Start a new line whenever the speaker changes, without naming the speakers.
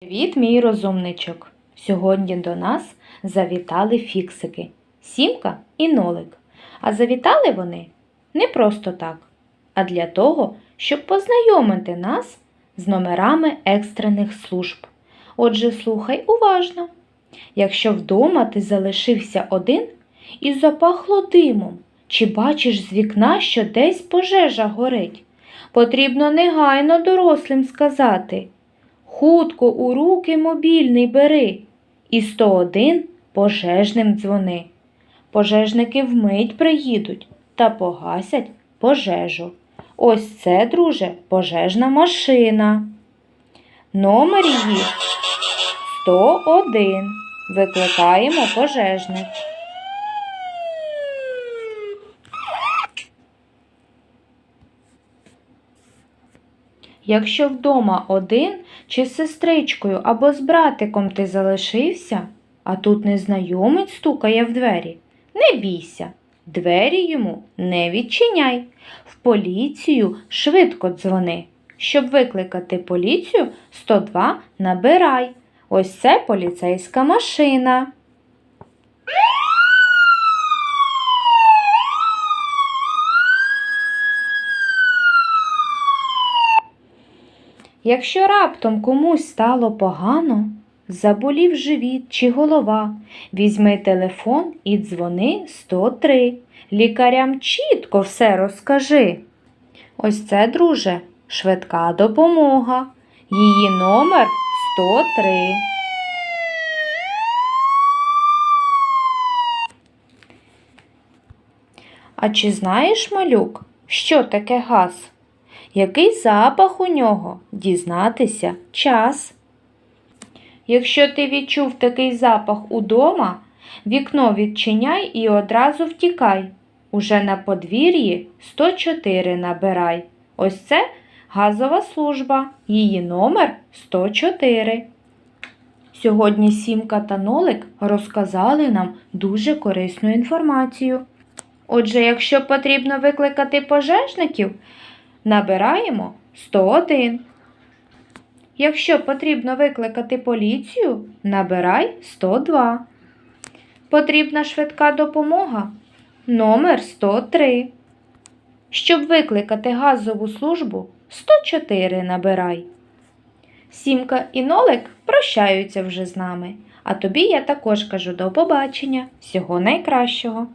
Привіт, мій розумничок! Сьогодні до нас завітали фіксики Сімка і Нолик. А завітали вони не просто так, а для того, щоб познайомити нас з номерами екстрених служб. Отже, слухай уважно. Якщо вдома ти залишився один і запахло димом, чи бачиш з вікна, що десь пожежа горить, потрібно негайно дорослим сказати. Хутко у руки мобільний бери і 101 пожежним дзвони. Пожежники вмить приїдуть та погасять пожежу. Ось це, друже, пожежна машина. Номер її 101. Викликаємо пожежних. Якщо вдома один чи з сестричкою або з братиком ти залишився, а тут незнайомець стукає в двері, не бійся, двері йому не відчиняй. В поліцію швидко дзвони. Щоб викликати поліцію, 102 набирай. Ось це поліцейська машина. Якщо раптом комусь стало погано, заболів живіт чи голова, візьми телефон і дзвони 103. Лікарям чітко все розкажи. Ось це, друже, швидка допомога. Її номер 103. А чи знаєш, малюк, що таке газ? Який запах у нього? Дізнатися час. Якщо ти відчув такий запах удома, вікно відчиняй і одразу втікай. Уже на подвір'ї 104 набирай. Ось це газова служба. Її номер 104. Сьогодні Сімка та Нолик розказали нам дуже корисну інформацію. Отже, якщо потрібно викликати пожежників, Набираємо 101. Якщо потрібно викликати поліцію, набирай 102. Потрібна швидка допомога номер 103. Щоб викликати газову службу 104 набирай. Сімка і Нолик прощаються вже з нами. А тобі я також кажу до побачення. Всього найкращого!